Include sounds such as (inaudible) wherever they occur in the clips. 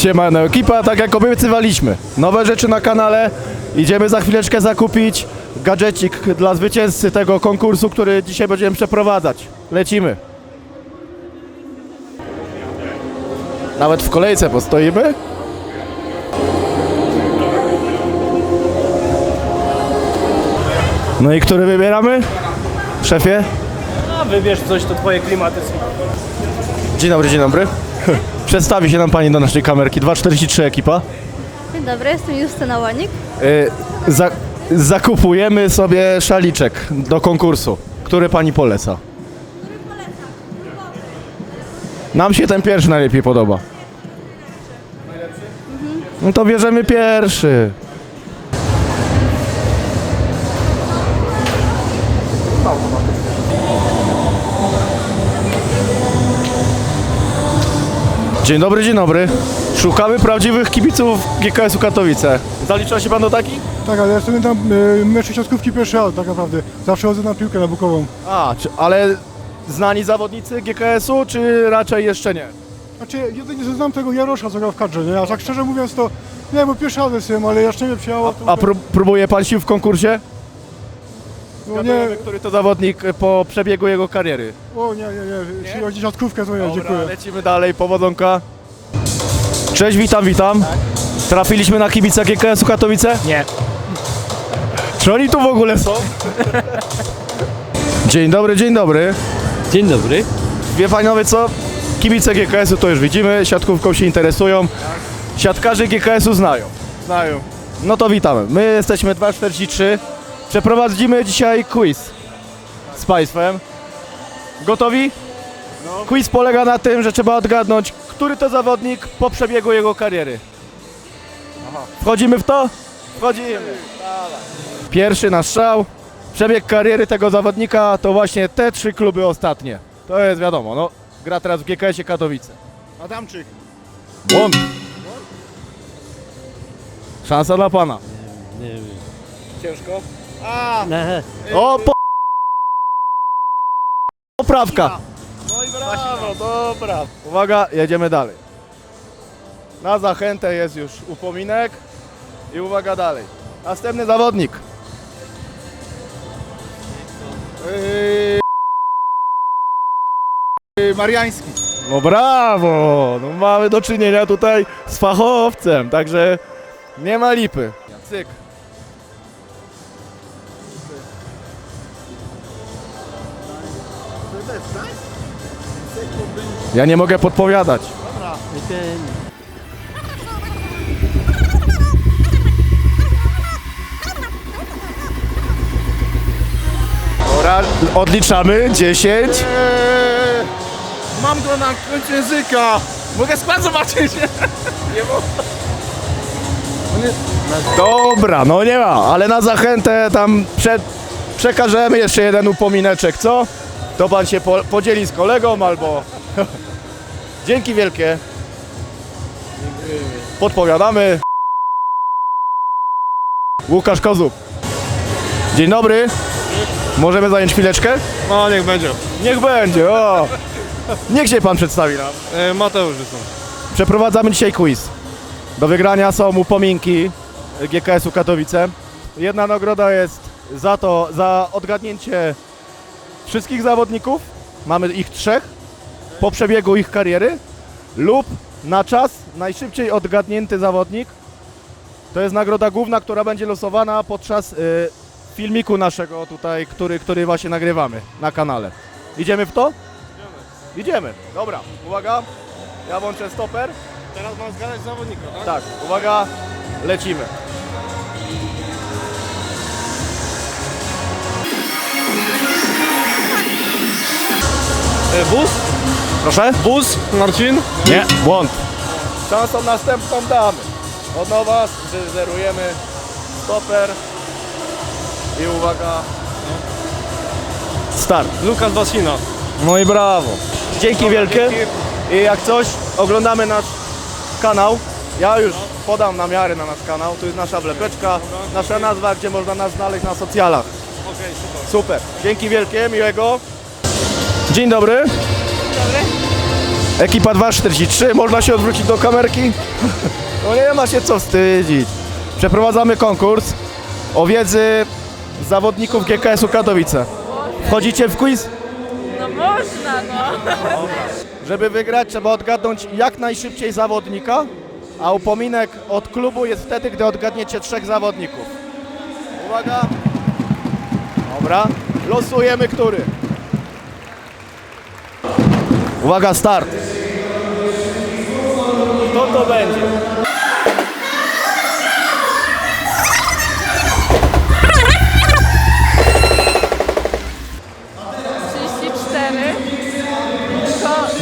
Siemano ekipa, tak jak obiecywaliśmy. Nowe rzeczy na kanale. Idziemy za chwileczkę zakupić gadżecik dla zwycięzcy tego konkursu, który dzisiaj będziemy przeprowadzać. Lecimy. Nawet w kolejce postoimy. No i który wybieramy? Szefie? A wybierz coś, to twoje klimaty są. Dzień dobry, dzień dobry. (laughs) Przedstawi się nam pani do naszej kamerki. 243 ekipa. Dzień dobry, jestem Justyna Łanik. Y, za, zakupujemy sobie szaliczek do konkursu. Który pani poleca? Nam się ten pierwszy najlepiej podoba. No to bierzemy pierwszy. Dzień dobry, dzień dobry. Szukamy prawdziwych kibiców GKS-u Katowice. Zalicza się pan do takich? Tak, ale ja sobie tam y, mecze siatkówki pierwszy raz tak naprawdę. Zawsze chodzę na piłkę na Bukową. A, czy, ale znani zawodnicy GKS-u, czy raczej jeszcze nie? Znaczy, jedynie znam tego Jarosza, co gra w kadrze, nie? A tak szczerze mówiąc to, nie, bo pierwszy raz jestem, ale jeszcze nie przyjęło. to A pró- próbuje pan sił w konkursie? No, nie, Wiadomo, który to zawodnik e, po przebiegu jego kariery. o nie, nie, nie, jeśli chodzi o siatkówkę, to nie, Dobra, dziękuję. lecimy dalej, powodzonka. Cześć, witam, witam. Trafiliśmy na kibica GKS-u Katowice? Nie. Czy oni tu w ogóle są? dzień dobry, dzień dobry. Dzień dobry. Wie panowie co? Kibice GKS-u to już widzimy, siatkówką się interesują. Siatkarzy GKS-u znają. Znają. No to witamy. My jesteśmy 243. Przeprowadzimy dzisiaj quiz z Państwem. Gotowi? Quiz polega na tym, że trzeba odgadnąć, który to zawodnik po przebiegu jego kariery. Wchodzimy w to? Wchodzimy. Pierwszy nasz strzał. Przebieg kariery tego zawodnika to właśnie te trzy kluby ostatnie. To jest wiadomo, no. Gra teraz w GKS-ie Katowice. Adamczyk. Błąd. Szansa dla Pana. Nie Ne. O, po... Poprawka. No i brawo, dobra. Uwaga, jedziemy dalej. Na zachętę jest już upominek. I uwaga dalej. Następny zawodnik. Yy, Yy, Mariański. No brawo! No mamy do czynienia tutaj z fachowcem, także nie ma lipy. Cyk. Ja nie mogę podpowiadać. Dobra, odliczamy. 10. Mam go na końcu języka. Mogę skład zobaczyć? (laughs) Dobra, no nie ma, ale na zachętę tam przekażemy jeszcze jeden upomineczek, co? To pan się po, podzieli z kolegą albo... (laughs) Dzięki wielkie. Podpowiadamy. Łukasz Kozub. Dzień dobry. Możemy zająć chwileczkę? No niech będzie. Niech będzie, o! Niech się pan przedstawi nam. E, Mateusz są. Przeprowadzamy dzisiaj quiz. Do wygrania są upominki GKS-u Katowice. Jedna nagroda jest za to, za odgadnięcie wszystkich zawodników. Mamy ich trzech po przebiegu ich kariery lub na czas najszybciej odgadnięty zawodnik. To jest nagroda główna, która będzie losowana podczas y, filmiku naszego tutaj, który, który właśnie nagrywamy na kanale. Idziemy w to? Idziemy. Dobra, uwaga. Ja włączę stoper. Teraz mam zgadać zawodnika, tak? Tak, uwaga, lecimy. E, Bus? Proszę? Bus? Marcin? Nie, błąd. Szansą następną damy. Od nowa zerujemy stoper i uwaga. Start. Lukas Wasina. No i brawo. Dzięki wielkie. I jak coś, oglądamy nasz kanał. Ja już podam namiary na nasz kanał. Tu jest nasza wlepeczka, nasza nazwa, gdzie można nas znaleźć na socjalach. Okej, super. Super. Dzięki wielkie, miłego. Dzień dobry. Ekipa 243, można się odwrócić do kamerki? (laughs) No nie ma się co wstydzić. Przeprowadzamy konkurs o wiedzy zawodników GKS-u Katowice. Wchodzicie w quiz? No można, no. Żeby wygrać trzeba odgadnąć jak najszybciej zawodnika, a upominek od klubu jest wtedy, gdy odgadniecie trzech zawodników. Uwaga. Dobra. Losujemy który. Uwaga, start. Kto to będzie?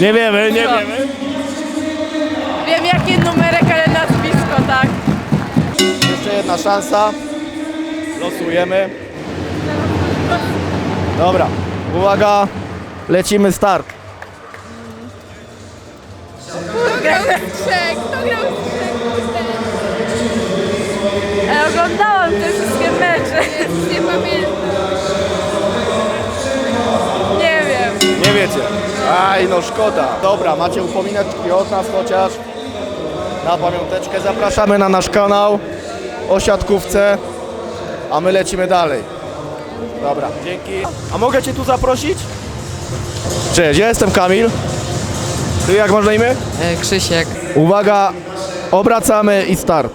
Nie wiemy, nie Co? wiemy. wiem jaki numerek, ale nazwisko, tak. Jeszcze jedna szansa. Losujemy. Dobra. Uwaga. Lecimy start. Grał w trzech, to grał trzech. Ja oglądałam te wszystkie mecze. Nie pamiętam. Nie wiem. Nie wiecie. Aj, no szkoda. Dobra, macie upomineczki od nas chociaż. Na pamiąteczkę zapraszamy na nasz kanał o siatkówce, a my lecimy dalej. Dobra, dzięki. A mogę Cię tu zaprosić? Cześć, ja jestem Kamil. Ty jak masz na imię? E, Krzysiek. Uwaga, obracamy i start.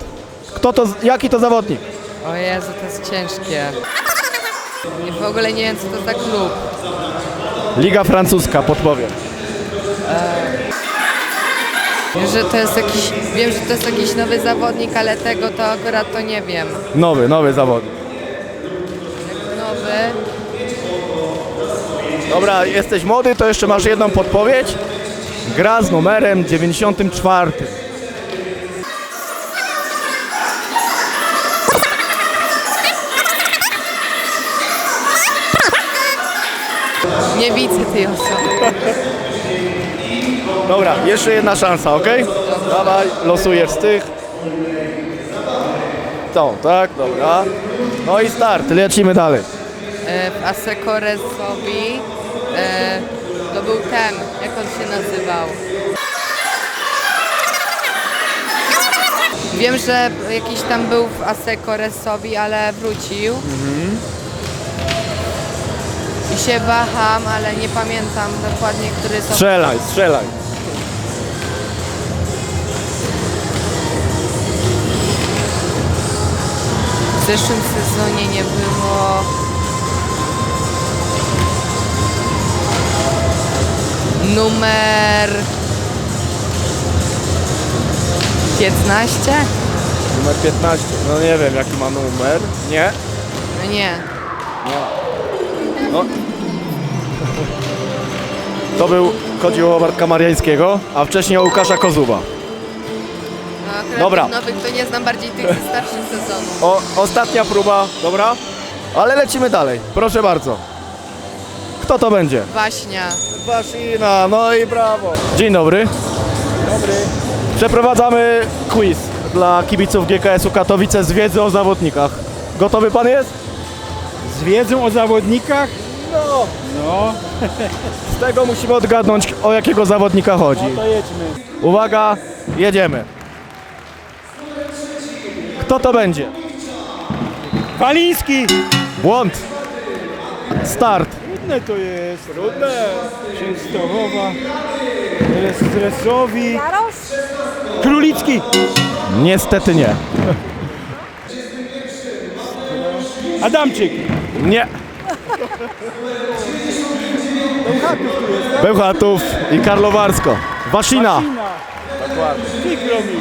Kto to, jaki to zawodnik? O Jezu, to jest ciężkie. W ogóle nie wiem, co to za klub. Liga francuska, podpowiem. Wiem, że to jest jakiś, wiem, że to jest jakiś nowy zawodnik, ale tego to akurat to nie wiem. Nowy, nowy zawodnik. Nowy. Dobra, jesteś młody, to jeszcze masz jedną podpowiedź. Gra z numerem 94. Nie widzę tej osoby. Dobra, jeszcze jedna szansa, ok? Dawaj, losujesz z tych. Tą, tak? Dobra. No i start, lecimy dalej. E, w Asekoresowi e, to był ten, jak on się nazywał. Wiem, że jakiś tam był w Asekoresowi, ale wrócił. I się waham, ale nie pamiętam dokładnie, który to Strzelaj, strzelaj. w zeszłym sezonie nie było. Numer 15? Numer 15. No nie wiem jaki ma numer. Nie? No nie. No. To był, chodziło o Bartka Mariańskiego, a wcześniej o Łukasza Kozuba. No, akurat Dobra. tych nowych to nie znam bardziej tych ze (laughs) starszych sezonów. O, ostatnia próba, dobra? Ale lecimy dalej, proszę bardzo. Kto to będzie? Waśnia. Wasina, no i brawo. Dzień dobry. Dobry. Przeprowadzamy quiz dla kibiców GKS-u Katowice z wiedzy o zawodnikach. Gotowy pan jest? Z wiedzą o zawodnikach? No. No, Z tego musimy odgadnąć o jakiego zawodnika chodzi. to jedźmy. Uwaga, jedziemy. Kto to będzie? Waliński! Błąd. Start. Trudne to jest. Trudne. Częstochowa. Stresowi. Królicki. Niestety nie. Adamczyk. Nie. Bełchatów i Karlowarsko. Wasina. Ina. Przykro mi.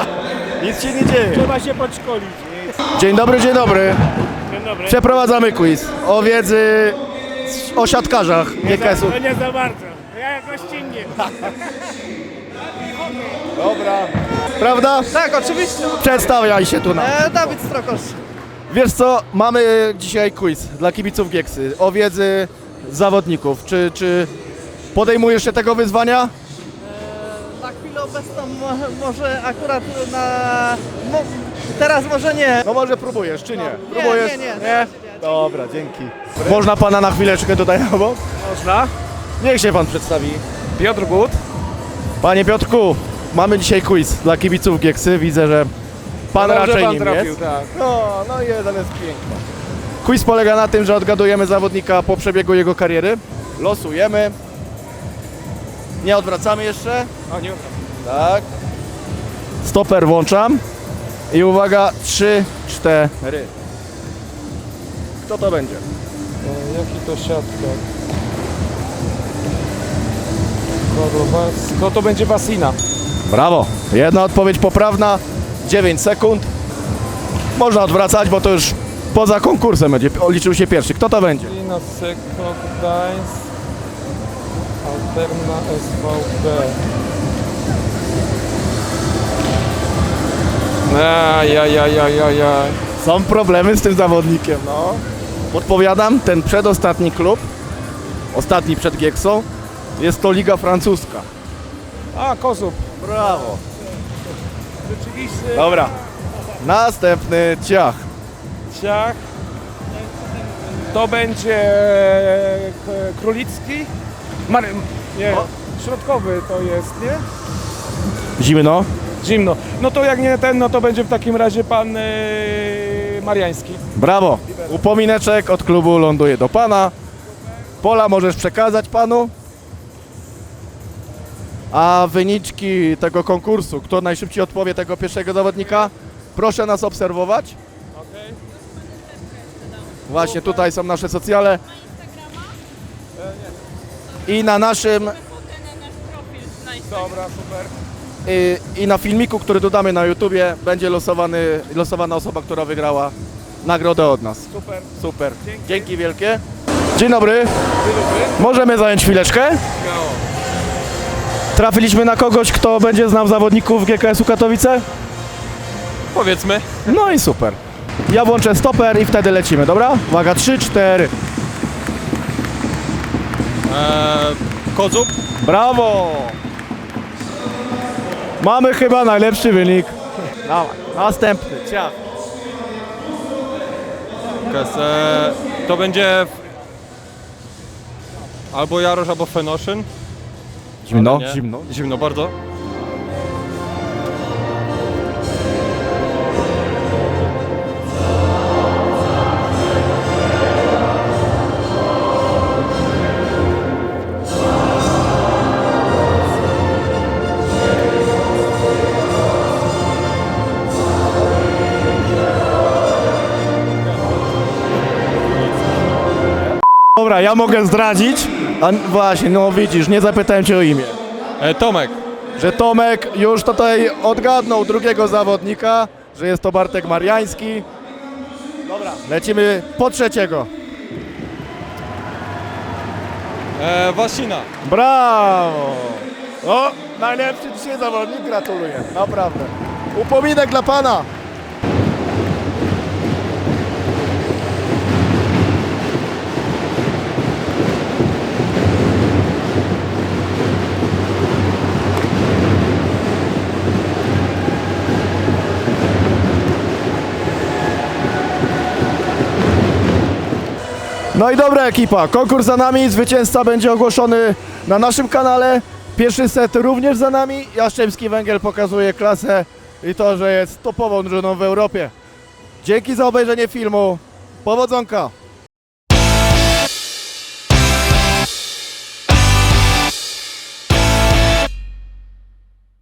(laughs) Nic się nie dzieje. Trzeba się podszkolić. Dzień dobry, dzień dobry. Dzień dobry. Przeprowadzamy quiz o wiedzy o siatkarzach GKS-u. To nie za bardzo. Ja gościnnie. Dobra. Prawda? Tak, oczywiście. Przedstawiaj się tu na. E, Dawid Strokosz. Wiesz co, mamy dzisiaj quiz dla kibiców Gieksy o wiedzy zawodników. Czy, czy podejmujesz się tego wyzwania? Na chwilę obecną mo- może akurat na... Mo, teraz może nie. No może próbujesz, czy nie? Nie, Próbujesz? nie, nie, nie? Dobra, dzięki. Można pana na chwileczkę tutaj obok? Można. Niech się pan przedstawi. Piotr Gut. Panie Piotrku, mamy dzisiaj quiz dla kibiców Gieksy. Widzę, że pan Dobrze raczej pan nim trafił, jest. tak. No, no jeden jest piękny. Quiz polega na tym, że odgadujemy zawodnika po przebiegu jego kariery. Losujemy. Nie odwracamy jeszcze. A nie Tak. Stoper włączam. I uwaga, 3, 4. Kto to będzie? E, Jaki to siatka? Kogo to będzie Wasina. Brawo. Jedna odpowiedź poprawna. 9 sekund. Można odwracać, bo to już poza konkursem będzie. Liczył się pierwszy. Kto to będzie? Wasina, Seko, Gdańsk, Alterna, SVP. Ajajajajajaj. Są problemy z tym zawodnikiem, no. Podpowiadam, ten przedostatni klub, ostatni przed Gieksą, jest to Liga Francuska. A, Kozub. Brawo. Rzeczywiście. Dobra. Następny ciach. Ciach. To będzie K- Królicki. Mar... Nie, O. środkowy to jest, nie? Zimno. Zimno. No to jak nie ten, no to będzie w takim razie pan yy, Mariański. Brawo. Upomineczek od klubu ląduje do pana. Pola możesz przekazać panu. A wyniczki tego konkursu, kto najszybciej odpowie tego pierwszego zawodnika, proszę nas obserwować. Właśnie tutaj są nasze socjale. I na naszym Dobra, super. I, i na filmiku, który dodamy na YouTubie, będzie losowany, losowana osoba, która wygrała nagrodę od nas. Super. Super. Dzięki, wielkie. Dzień dobry. Możemy zająć chwileczkę? Trafiliśmy na kogoś, kto będzie znał zawodników GKS-u Katowice? Powiedzmy. No i super. Ja włączę stoper i wtedy lecimy, dobra? Uwaga, 3, 4. Eee, Kozub. Brawo! Mamy chyba najlepszy wynik. Dawaj, następny. Ciach. To będzie albo Jarosz, albo Fenoszyn. Zimno, Nie? zimno. Zimno bardzo. Dobra, ja mogę zdradzić. A właśnie, no widzisz, nie zapytałem cię o imię. E, Tomek. Że Tomek już tutaj odgadnął drugiego zawodnika, że jest to Bartek Mariański. Dobra, lecimy po trzeciego. E, Wasina. Brawo! O, najlepszy dzisiaj zawodnik, gratuluję, naprawdę. Upominek dla pana. No i dobra ekipa, konkurs za nami, zwycięzca będzie ogłoszony na naszym kanale. Pierwszy set również za nami. Jaszczemski Węgiel pokazuje klasę i to, że jest topową drużyną w Europie. Dzięki za obejrzenie filmu. Powodzonka!